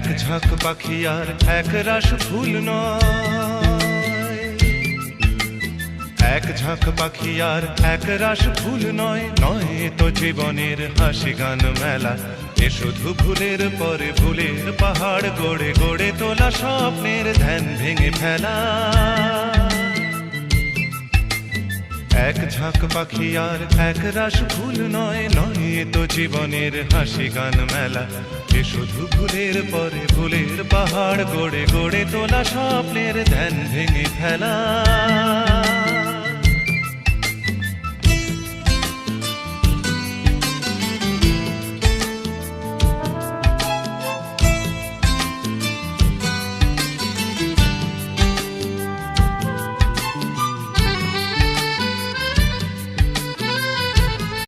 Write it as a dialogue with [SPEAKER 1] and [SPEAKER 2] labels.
[SPEAKER 1] ঝাঁক পাখি আর এক রাস ফুল নয়। এক ঝাঁক পাখি আর এক রাস ফুল নয় নয় তো জীবনের হাসি গান মেলা। এ শুধু ভুলের পরে ভুলের পাহাড় গড়ে গড়ে তোলা স্বপ্নের ধ্যান ভেঙে ফেলা। এক ঝাঁক পাখি আর এক রাস ফুল নয় নয় তো জীবনের হাসি গান মেলা। এ শুধু ভুলের পরে ভুলের পাহাড় গড়ে গড়ে তোলা স্বপ্নের ধ্যান ভেঙে ফেলা।